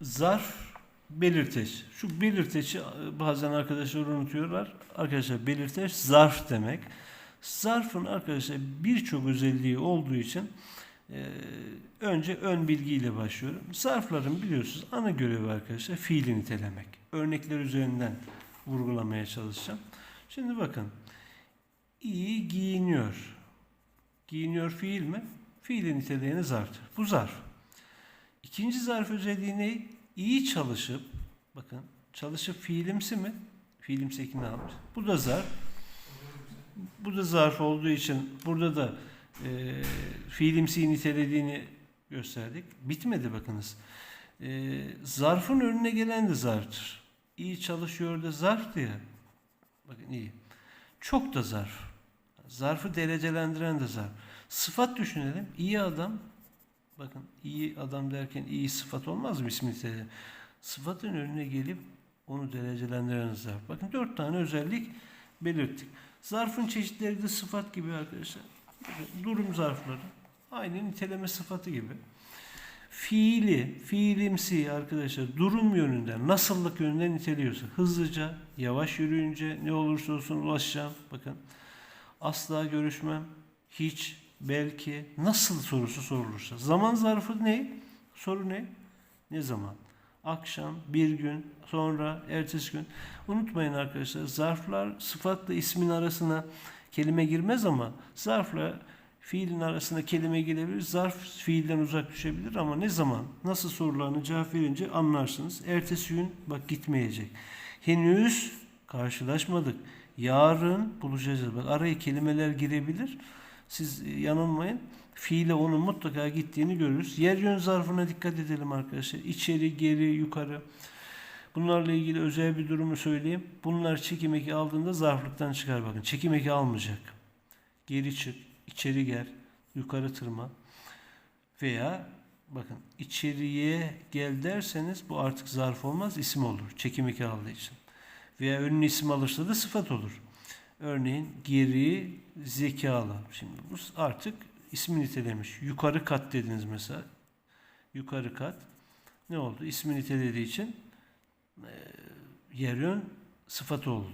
zarf belirteç. Şu belirteçi e, bazen arkadaşlar unutuyorlar. Arkadaşlar belirteç zarf demek. Zarfın arkadaşlar birçok özelliği olduğu için e, önce ön bilgiyle başlıyorum. Zarfların biliyorsunuz ana görevi arkadaşlar fiili nitelemek. Örnekler üzerinden vurgulamaya çalışacağım. Şimdi bakın. İyi giyiniyor. Giyiniyor fiil mi? Fiili niteleyeni zarftır. Bu zarf. İkinci zarf özelliği ne? İyi çalışıp, bakın çalışıp fiilimsi mi? Fiilimsi ekini almış. Bu da zarf. Bu da zarf olduğu için burada da e, fiilimsi nitelediğini gösterdik. Bitmedi bakınız. E, zarfın önüne gelen de zarftır. İyi çalışıyor da zarftı ya. Bakın iyi. Çok da zarf. Zarfı derecelendiren de zarf. Sıfat düşünelim. İyi adam. Bakın iyi adam derken iyi sıfat olmaz mı ismi? Sıfatın önüne gelip onu derecelendiren zarf. Bakın dört tane özellik belirttik. Zarfın çeşitleri de sıfat gibi arkadaşlar. Durum zarfları. Aynı niteleme sıfatı gibi. Fiili, fiilimsi arkadaşlar durum yönünden, nasıllık yönünden niteliyorsa hızlıca, yavaş yürüyünce ne olursa olsun ulaşacağım. Bakın asla görüşmem, hiç, belki, nasıl sorusu sorulursa. Zaman zarfı ne? Soru ne? Ne zaman? Akşam, bir gün, sonra, ertesi gün. Unutmayın arkadaşlar zarflar sıfatla ismin arasına kelime girmez ama zarfla fiilin arasında kelime girebilir. Zarf fiilden uzak düşebilir ama ne zaman, nasıl sorularını cevap verince anlarsınız. Ertesi gün bak gitmeyecek. Henüz karşılaşmadık. Yarın buluşacağız. Bak araya kelimeler girebilir. Siz e, yanılmayın. Fiile onun mutlaka gittiğini görürüz. Yer yön zarfına dikkat edelim arkadaşlar. İçeri, geri, yukarı. Bunlarla ilgili özel bir durumu söyleyeyim. Bunlar çekim eki aldığında zarflıktan çıkar bakın. Çekim eki almayacak. Geri çık, içeri gel, yukarı tırma. Veya bakın içeriye gel derseniz bu artık zarf olmaz, isim olur. Çekim eki aldığı için. Veya önüne isim alırsa da sıfat olur. Örneğin geri zekalı. Şimdi bu artık ismi nitelemiş. Yukarı kat dediniz mesela. Yukarı kat. Ne oldu? İsmi nitelediği için e, yer yön sıfat oldu.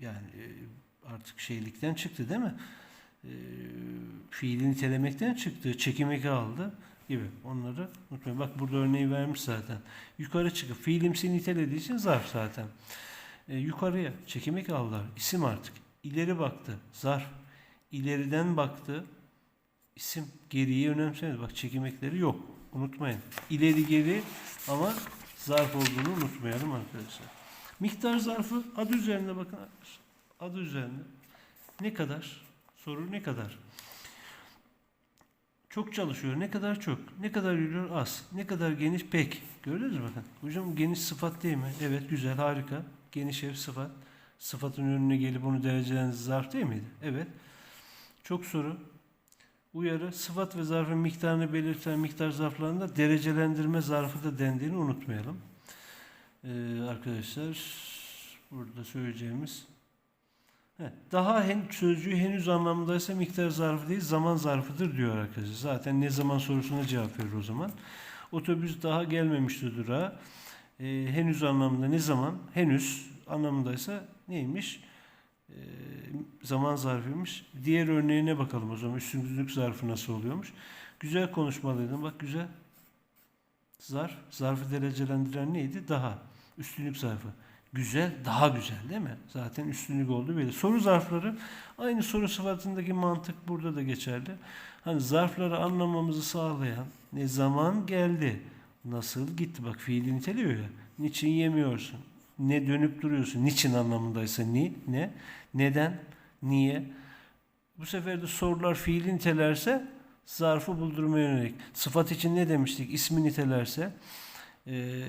Yani e, artık şeylikten çıktı değil mi? E, fiili nitelemekten çıktı. Çekim eki aldı gibi. Onları unutmayın. Bak burada örneği vermiş zaten. Yukarı çıkıp fiilimsi nitelediği için zarf zaten. E, yukarıya çekim eki aldılar. İsim artık. İleri baktı. Zarf. İleriden baktı. İsim. Geriye önemsemedi. Bak çekim ekleri yok. Unutmayın. İleri geri ama zarf olduğunu unutmayalım arkadaşlar. Miktar zarfı adı üzerinde bakın. Adı üzerinde. Ne kadar? Soru ne kadar? Çok çalışıyor. Ne kadar çok? Ne kadar yürüyor? Az. Ne kadar geniş? Pek. Gördünüz mü bakın? Hocam geniş sıfat değil mi? Evet güzel harika. Geniş ev sıfat. Sıfatın önüne gelip onu dereceleyen zarf değil miydi? Evet. Çok soru. Uyarı sıfat ve zarfın miktarını belirten miktar zarflarında derecelendirme zarfı da dendiğini unutmayalım. Ee, arkadaşlar burada söyleyeceğimiz He, daha hen, sözcüğü henüz anlamındaysa miktar zarfı değil zaman zarfıdır diyor arkadaşlar. Zaten ne zaman sorusuna cevap verir o zaman. Otobüs daha gelmemişti durağa. Ee, henüz anlamında ne zaman? Henüz anlamındaysa neymiş? Ee, zaman zarfıymış. Diğer örneğine bakalım o zaman. Üstünlük zarfı nasıl oluyormuş? Güzel konuşmalıydın. Bak güzel. Zarf. Zarfı derecelendiren neydi? Daha. Üstünlük zarfı. Güzel, daha güzel değil mi? Zaten üstünlük oldu belli. Soru zarfları aynı soru sıfatındaki mantık burada da geçerli. Hani zarfları anlamamızı sağlayan ne zaman geldi, nasıl gitti bak fiili niteliyor ya. Niçin yemiyorsun? Ne dönüp duruyorsun? Niçin anlamındaysa ni, ne? Neden? Niye? Bu sefer de sorular fiili nitelerse zarfı buldurmaya yönelik. Sıfat için ne demiştik? İsmi nitelerse eee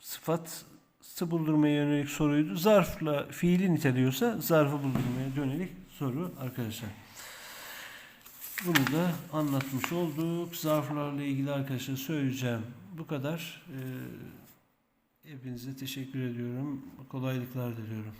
sıfatı buldurmaya yönelik soruydu. Zarfla fiili niteliyorsa zarfı buldurmaya yönelik soru arkadaşlar. Bunu da anlatmış olduk. Zarflarla ilgili arkadaşlar söyleyeceğim. Bu kadar. Ee, hepinize teşekkür ediyorum. Kolaylıklar diliyorum.